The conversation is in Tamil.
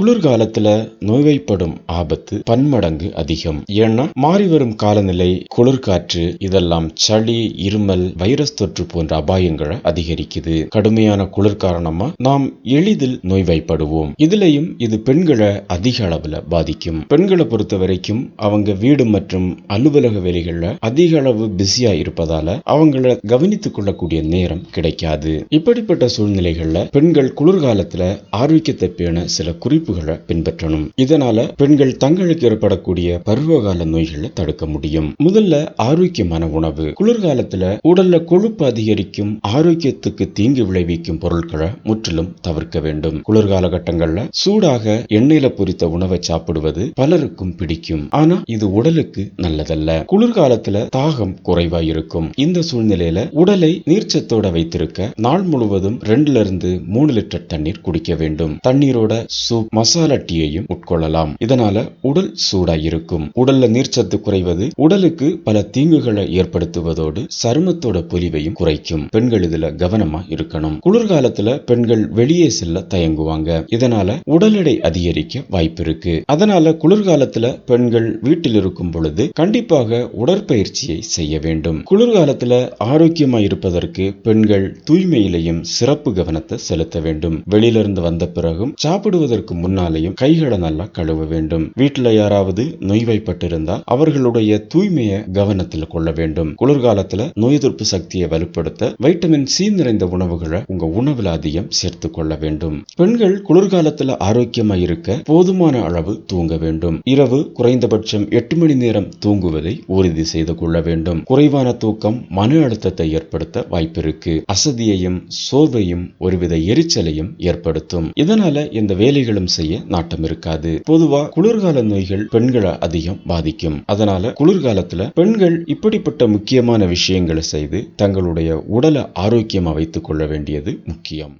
குளிர்காலத்துல நோய்வாய்ப்படும் ஆபத்து பன்மடங்கு அதிகம். ஏன்னா மாறி வரும் காலநிலை குளிர்காற்று இதெல்லாம் சளி இருமல் வைரஸ் தொற்று போன்ற அபாயங்களை அதிகரிக்குது. கடுமையான குளிர் காரணமா நாம் எளிதில் நோய்வாய்ப்படுவோம். இதுலயும் இது பெண்களை அதிக அளவுல பாதிக்கும். பெண்களை பொறுத்த வரைக்கும் அவங்க வீடு மற்றும் அலுவலக வேலைகள்ல அதிக அளவு பிஸியா இருப்பதால அவங்கள கவனித்துக் கொள்ளக்கூடிய நேரம் கிடைக்காது. இப்படிப்பட்ட சூழ்நிலைகள்ல பெண்கள் குளிர்காலத்துல ஆரோக்கியத்தை பேண சில குறிப்பு குறிப்புகளை பின்பற்றணும். இதனால பெண்கள் தங்களுக்கு ஏற்படக்கூடிய பருவகால நோய்களை தடுக்க முடியும். முதல்ல ஆரோக்கியமான உணவு. குளிர்காலத்துல உடல்ல கொழுப்பு அதிகரிக்கும் ஆரோக்கியத்துக்கு தீங்கு விளைவிக்கும் பொருட்களை முற்றிலும் தவிர்க்க வேண்டும். குளிர்கால கட்டங்கள்ல சூடாக எண்ணெயில பொரித்த உணவை சாப்பிடுவது பலருக்கும் பிடிக்கும். ஆனா இது உடலுக்கு நல்லதல்ல. குளிர்காலத்துல தாகம் குறைவா இருக்கும். இந்த சூழ்நிலையில உடலை நீர்ச்சத்தோட வைத்திருக்க நாள் முழுவதும் ரெண்டுல இருந்து மூணு லிட்டர் தண்ணீர் குடிக்க வேண்டும். தண்ணீரோட சூப் மசாலா டீயையும் உட்கொள்ளலாம். இதனால உடல் சூடா இருக்கும் உடல்ல நீர்ச்சத்து குறைவது உடலுக்கு பல தீங்குகளை ஏற்படுத்துவதோடு சருமத்தோட பொலிவையும் குறைக்கும். பெண்கள் இதுல கவனமா இருக்கணும். குளிர்காலத்துல பெண்கள் வெளியே செல்ல தயங்குவாங்க. இதனால உடல் எடை அதிகரிக்க வாய்ப்பு இருக்கு. அதனால குளிர்காலத்துல பெண்கள் வீட்டில் இருக்கும் பொழுது கண்டிப்பாக உடற்பயிற்சியை செய்ய வேண்டும். குளிர்காலத்துல ஆரோக்கியமா இருப்பதற்கு பெண்கள் தூய்மையிலையும் சிறப்பு கவனத்தை செலுத்த வேண்டும். வெளியிலிருந்து வந்த பிறகும் சாப்பிடுவதற்கு முன்னாலேயும் கைகளை நல்லா கழுவ வேண்டும். வீட்டுல யாராவது நோய்வாய்ப்பட்டிருந்தால் அவர்களுடைய தூய்மையை கவனத்தில் கொள்ள வேண்டும். குளிர்காலத்துல நோய் எதிர்ப்பு சக்தியை வலுப்படுத்த வைட்டமின் சி நிறைந்த உணவுகளை உங்க உணவுல அதிகம் சேர்த்து கொள்ள வேண்டும். பெண்கள் குளிர்காலத்துல ஆரோக்கியமா இருக்க போதுமான அளவு தூங்க வேண்டும். இரவு குறைந்தபட்சம் எட்டு மணி நேரம் தூங்குவதை உறுதி செய்து கொள்ள வேண்டும். குறைவான தூக்கம் மன அழுத்தத்தை ஏற்படுத்த வாய்ப்பிருக்கு அசதியையும் சோர்வையும் ஒருவித எரிச்சலையும் ஏற்படுத்தும். இதனால இந்த வேலைகளும் செய்ய நாட்டம் இருக்காது. பொதுவா குளிர்கால நோய்கள் பெண்களை அதிகம் பாதிக்கும். அதனால குளிர்காலத்துல பெண்கள் இப்படிப்பட்ட முக்கியமான விஷயங்களை செய்து தங்களுடைய உடலை ஆரோக்கியமா வைத்துக் கொள்ள வேண்டியது முக்கியம்.